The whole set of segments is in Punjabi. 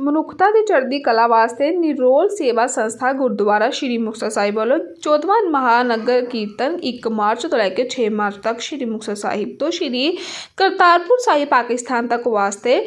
ਮਨੁੱਖਤਾ ਦੀ ਚੜ੍ਹਦੀ ਕਲਾ ਵਾਸਤੇ ਨਿਰੋਲ ਸੇਵਾ ਸੰਸਥਾ ਗੁਰਦੁਆਰਾ ਸ਼੍ਰੀ ਮੁਕਤਸਰ ਸਾਹਿਬ ਵੱਲੋਂ 14ਵਾਂ ਮਹਾਨਗਰ ਕੀਰਤਨ 1 ਮਾਰਚ ਤੋਂ ਲੈ ਕੇ 6 ਮਾਰਚ ਤੱਕ ਸ਼੍ਰੀ ਮੁਕਤਸਰ ਸਾਹਿਬ ਤੋਂ ਸ਼੍ਰੀ ਕਰਤਾਰਪੁਰ ਸਾਹਿਬ ਪਾਕਿਸਤਾਨ ਤੱਕ ਵਾਸਤੇ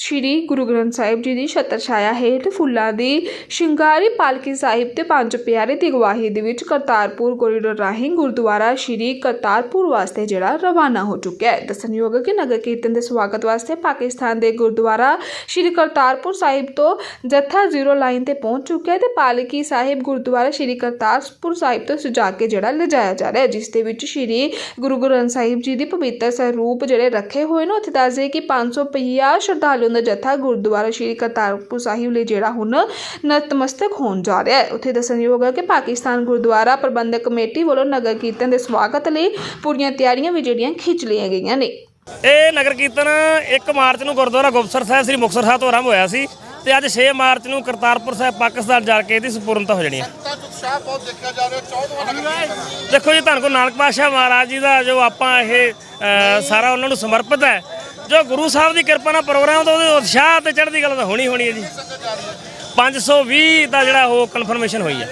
ਸ਼੍ਰੀ ਗੁਰੂ ਗ੍ਰੰਥ ਸਾਹਿਬ ਜੀ ਦੀ ਛਤਰ ਛਾਇਆ ਹੇਠ ਫੁੱਲਾਂ ਦੀ ਸ਼ਿੰਗਾਰੀ ਪਾਲਕੀ ਸਾਹਿਬ ਤੇ ਪੰਜ ਪਿਆਰੇ ਦੀ ਅਗਵਾਈ ਦੇ ਵਿੱਚ ਕਰਤਾਰਪੁਰ ਕੋਰੀਡੋਰ ਰਾਹੀਂ ਗੁਰਦੁਆਰਾ ਸ਼੍ਰੀ ਕਰਤਾਰਪੁਰ ਵਾਸਤੇ ਜਿਹੜਾ ਰਵਾਨਾ ਹੋ ਚੁੱਕਿਆ ਹੈ। ਦੱਸਣਯੋਗ ਹੈ ਕਿ ਨਗਰ ਕੀਰਤਨ ਦੇ ਸਵਾਗਤ ਵਾਸਤੇ ਪਾਕਿਸਤਾਨ ਦੇ ਗੁਰਦੁਆਰਾ ਸ਼੍ਰੀ ਕਰਤਾਰਪੁਰ ਸਾਹਿਬ ਤੋਂ ਜੱਥਾ ਜ਼ੀਰੋ ਲਾਈਨ ਤੇ ਪਹੁੰਚ ਚੁੱਕਿਆ ਹੈ ਤੇ ਪਾਲਕੀ ਸਾਹਿਬ ਗੁਰਦੁਆਰਾ ਸ਼੍ਰੀ ਕਰਤਾਰਪੁਰ ਸਾਹਿਬ ਤੋਂ ਸਜਾ ਕੇ ਜਿਹੜਾ ਲਿਜਾਇਆ ਜਾ ਰਿਹਾ ਹੈ, ਜਿਸ ਦੇ ਵਿੱਚ ਸ਼੍ਰੀ ਗੁਰੂ ਗ੍ਰੰਥ ਸਾਹਿਬ ਜੀ ਦੀ ਪਵਿੱਤਰ ਸਰੂਪ ਜਿਹੜੇ ਰੱਖੇ ਹੋਏ ਨੇ, ਉੱਥੇ ਦੱਸਦੇ ਕਿ 550 ਸ਼ਰਧਾਲੂਆਂ ਦਾ ਜੱਥਾ ਗੁਰਦੁਆਰਾ ਸ਼੍ਰੀ ਕਰਤਾਰਪੁਰ ਸਾਹਿਬ ਲਈ ਜਿਹੜਾ ਹੁਣ ਨਤਮਸਤਕ ਹੋਣ ਜਾ ਰਿਹਾ ਹੈ। ਉੱਥੇ ਦੱਸਣਯੋਗ ਹੈ ਕਿ ਪਾਕਿਸਤਾਨ ਗੁਰਦੁਆਰਾ ਪ੍ਰਬੰਧਕ ਕਮੇਟੀ ਵੱਲੋਂ ਨਗਰ ਕੀਰਤਨ ਦੇ ਸਵਾਗਤ ਲਈ ਪੂਰੀਆਂ ਤਿਆਰੀਆਂ ਵੀ ਜਿਹੜੀਆਂ ਖਿੱਚ ਲਈਆਂ ਗਈਆਂ ਨੇ। ਇਹ ਨਗਰ ਕੀਰਤਨ 1 ਮਾਰਚ ਨੂੰ ਗੁਰਦੁਆਰਾ ਗੁਪਤਸਰ ਸਾਹਿਬ ਸ੍ਰੀ ਮੁਕਤਸਰ ਸਾਹਿਬ ਤੋਂ ਆਰੰਭ ਹੋਇਆ ਸੀ ਤੇ ਅੱਜ 6 ਮਾਰਚ ਨੂੰ ਕਰਤਾਰਪੁਰ ਸਾਹਿਬ ਪਾਕਿਸਤਾਨ ਜਾ ਕੇ ਇਹਦੀ ਸੰਪੂਰਨਤਾ ਹੋ ਜਾਣੀ ਹੈ। ਤਾਂ ਉਤਸ਼ਾਹ ਬਹੁਤ ਦੇਖਿਆ ਜਾ ਰਿਹਾ 14ਵਾਂ ਨਗਰ ਕੀਰਤਨ। ਦੇਖੋ ਜੀ ਧੰਨ ਗੁਰੂ ਨਾਨਕ ਪਾਤਸ਼ਾਹ ਮਹਾਰਾਜ ਜੀ ਦਾ ਜੋ ਆਪਾਂ ਇਹ ਸਾਰਾ ਉਹਨਾਂ ਨੂੰ ਸਮਰਪਿਤ ਹੈ ਜੋ ਗੁਰੂ ਸਾਹਿਬ ਦੀ ਕਿਰਪਾ ਨਾਲ ਪ੍ਰੋਗਰਾਮ ਤਾਂ ਉਹਦੇ ਉਤਸ਼ਾਹ ਤੇ ਚੜ੍ਹਦੀ ਗੱਲ ਤਾਂ ਹੋਣੀ ਹੋਣੀ ਹੈ ਜੀ। 520 ਦਾ ਜਿਹੜਾ ਉਹ ਕਨਫਰਮੇਸ਼ਨ ਹੋਈ ਹੈ।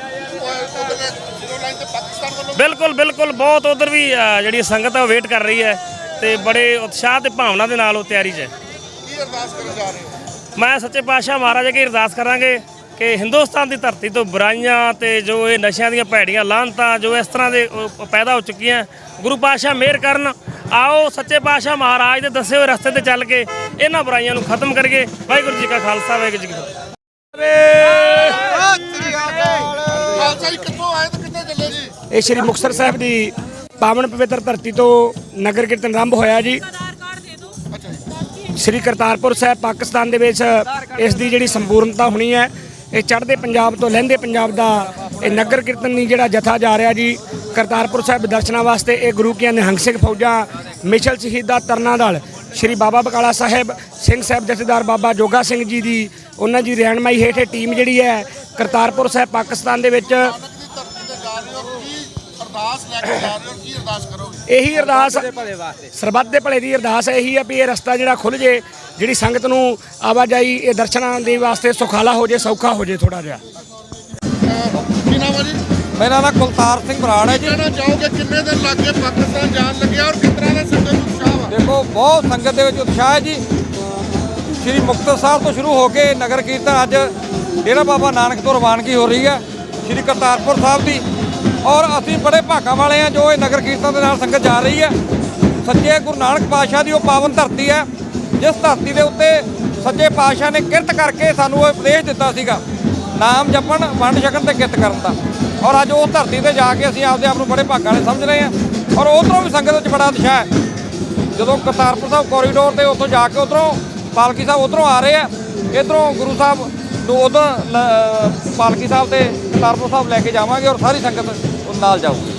ਬਿਲਕੁਲ ਬਿਲਕੁਲ, ਬਹੁਤ ਉਧਰ ਵੀ ਜਿਹੜੀ ਸੰਗਤ ਹੈ ਉਹ ਵੇਟ ਕਰ ਰਹੀ ਹੈ ਤੇ ਬੜੇ ਉਤਸ਼ਾਹ ਤੇ ਭਾਵਨਾ ਦੇ ਨਾਲ ਉਹ ਤਿਆਰੀ 'ਚ ਹੈ। ਕੀ ਅਰਦਾਸ ਕਰਨ ਜਾ ਰਹੇ ਹੋ ਮੈਂ ਸੱਚੇ ਪਾਤਸ਼ਾਹ ਮਹਾਰਾਜ ਅੱਗੇ ਅਰਦਾਸ ਕਰਾਂਗੇ ਕਿ ਹਿੰਦੁਸਤਾਨ ਦੀ ਧਰਤੀ ਤੋਂ ਬੁਰਾਈਆਂ ਤੇ ਜੋ ਇਹ ਨਸ਼ਿਆਂ ਦੀਆਂ ਭੈੜੀਆਂ ਲਾਹਨਤਾਂ ਜੋ ਇਸ ਤਰ੍ਹਾਂ ਦੇ ਪੈਦਾ ਹੋ ਚੁੱਕੀਆਂ, ਗੁਰੂ ਪਾਤਸ਼ਾਹ ਮਿਹਰ ਕਰਨ ਆਓ ਸੱਚੇ ਪਾਤਸ਼ਾਹ ਮਹਾਰਾਜ ਦੇ ਦੱਸੇ ਹੋਏ ਰਸਤੇ ਤੇ ਚੱਲ ਕੇ ਇਹਨਾਂ ਬੁਰਾਈਆਂ ਨੂੰ ਖਤਮ ਕਰੀਏ। ਵਾਹਿਗੁਰੂ ਜੀ ਕਾ ਖਾਲਸਾ, ਵਾਹਿਗੁਰੂ ਜੀ ਕੀ ਫਤਿਹ। ਇਹ ਸ਼੍ਰੀ ਮੁਕਤਸਰ ਸਾਹਿਬ ਦੀ ਪਾਵਨ ਪਵਿੱਤਰ ਧਰਤੀ ਤੋਂ ਨਗਰ ਕੀਰਤਨ ਆਰੰਭ ਹੋਇਆ ਜੀ। ਸ਼੍ਰੀ ਕਰਤਾਰਪੁਰ ਸਾਹਿਬ, ਪਾਕਿਸਤਾਨ ਦੇ ਵਿੱਚ ਇਸ ਦੀ ਜਿਹੜੀ ਸੰਪੂਰਨਤਾ ਹੋਣੀ ਹੈ, ਇਹ ਚੜ੍ਹਦੇ ਪੰਜਾਬ ਤੋਂ ਲਹਿੰਦੇ ਪੰਜਾਬ ਦਾ ਇਹ ਨਗਰ ਕੀਰਤਨ ਨਹੀਂ ਜਿਹੜਾ ਜਥਾ ਜਾ ਰਿਹਾ ਜੀ, ਕਰਤਾਰਪੁਰ ਸਾਹਿਬ ਦਰਸ਼ਨਾਂ ਵਾਸਤੇ ਇਹ ਗੁਰੂ ਕੀਆਂ ਨਿਹੰਗ ਸਿੰਘ ਫੌਜਾਂ, ਮਿਸ਼ਲ ਸ਼ਹੀਦਾ ਤਰਨਾ ਦਲ, ਸ਼੍ਰੀ ਬਾਬਾ ਬਕਾਲਾ ਸਾਹਿਬ, ਸਿੰਘ ਸਾਹਿਬ ਜਥੇਦਾਰ ਬਾਬਾ ਜੋਗਾ ਸਿੰਘ ਜੀ ਦੀ, ਉਹਨਾਂ ਦੀ ਰਹਿਨਮਾਈ ਹੇਠ ਇਹ ਟੀਮ ਜਿਹੜੀ ਹੈ, ਕਰਤਾਰਪੁਰ ਸਾਹਿਬ ਪਾਕਿਸਤਾਨ ਦੇ ਵਿੱਚ ਇਹੀ ਅਰਦਾਸ ਸਰਬੱਤ ਦੇ ਭਲੇ ਦੀ ਅਰਦਾਸ ਇਹੀ ਹੈ ਵੀ ਇਹ ਰਸਤਾ ਜਿਹੜਾ ਖੁੱਲ ਜੇ, ਜਿਹੜੀ ਸੰਗਤ ਨੂੰ ਆਵਾਜਾਈ, ਇਹ ਦਰਸ਼ਨਾਂ ਦੇ ਵਾਸਤੇ ਸੁਖਾਲਾ ਹੋ ਜੇ, ਸੌਖਾ ਹੋ ਜੇ ਥੋੜਾ ਜਿਹਾ। ਕੀ ਨਾਮ ਹੈ ਜੀ ਮੇਰਾ ਨਾਮ ਕੁਲਤਾਰ ਸਿੰਘ ਬਰਾੜ ਹੈ ਜੀ। ਕਹਿਣਾ ਚਾਹੋਗੇ ਕਿੰਨੇ ਦਿਨ ਲੱਗ ਗਏ ਪਾਕਿਸਤਾਨ ਜਾਣ ਲੱਗਿਆ ਔਰ ਕਿਸ ਤਰ੍ਹਾਂ ਦਾ ਸੰਗਤ ਨੂੰ ਉਤਸ਼ਾਹ ਵਾ? ਦੇਖੋ ਬਹੁਤ ਸੰਗਤ ਦੇ ਵਿੱਚ ਉਤਸ਼ਾਹ ਹੈ ਜੀ। ਸ੍ਰੀ ਮੁਕਤਸਰ ਸਾਹਿਬ ਤੋਂ ਸ਼ੁਰੂ ਹੋ ਕੇ ਨਗਰ ਕੀਰਤਨ ਅੱਜ ਡੇਰਾ ਬਾਬਾ ਨਾਨਕ ਤੋਂ ਰਵਾਨਗੀ ਹੋ ਰਹੀ ਹੈ ਸ੍ਰੀ ਕਰਤਾਰਪੁਰ ਸਾਹਿਬ ਦੀ। ਔਰ ਅਸੀਂ ਬੜੇ ਭਾਗਾਂ ਵਾਲੇ ਹਾਂ ਜੋ ਇਹ ਨਗਰ ਕੀਰਤਨ ਦੇ ਨਾਲ ਸੰਗਤ ਜਾ ਰਹੀ ਹੈ। ਸੱਚੇ ਗੁਰੂ ਨਾਨਕ ਪਾਤਸ਼ਾਹ ਦੀ ਉਹ ਪਾਵਨ ਧਰਤੀ ਹੈ ਜਿਸ ਧਰਤੀ ਦੇ ਉੱਤੇ ਸੱਚੇ ਪਾਤਸ਼ਾਹ ਨੇ ਕਿਰਤ ਕਰਕੇ ਸਾਨੂੰ ਇਹ ਉਪਦੇਸ਼ ਦਿੱਤਾ ਸੀਗਾ। ਨਾਮ ਜਪਣ, ਵੰਡ ਛਕਣ ਤੇ ਕਿਰਤ ਕਰਨ ਦਾ। ਔਰ ਅੱਜ ਉਹ ਧਰਤੀ ਤੇ ਜਾ ਕੇ ਅਸੀਂ ਆਪਦੇ ਆਪ ਨੂੰ ਬੜੇ ਭਾਗਾਂ ਵਾਲੇ ਸਮਝ ਰਹੇ ਹਾਂ। ਔਰ ਉਧਰੋਂ ਵੀ ਸੰਗਤ ਵਿੱਚ ਬੜਾ ਉਤਸ਼ਾਹ ਹੈ। ਜਦੋਂ ਕਰਤਾਰਪੁਰ ਸਾਹਿਬ ਕੋਰੀਡੋਰ ਤੇ ਉੱਥੋਂ ਜਾ ਕੇ ਉਧਰੋਂ ਪਾਲਕੀ ਸਾਹਿਬ ਉਧਰੋਂ ਆ ਰਹੇ ਆ, ਇਧਰੋਂ ਗੁਰੂ ਸਾਹਿਬ ਨੂੰ ਉਧਰ ਪਾਲਕੀ ਸਾਹਿਬ ਤੇ ਕਰਤਾਰਪੁਰ ਸਾਹਿਬ ਲੈ ਕੇ ਜਾਵਾਂਗੇ ਔਰ ਸਾਰੀ ਸੰਗਤ ਨਾਲ ਜਾਊਗੀ।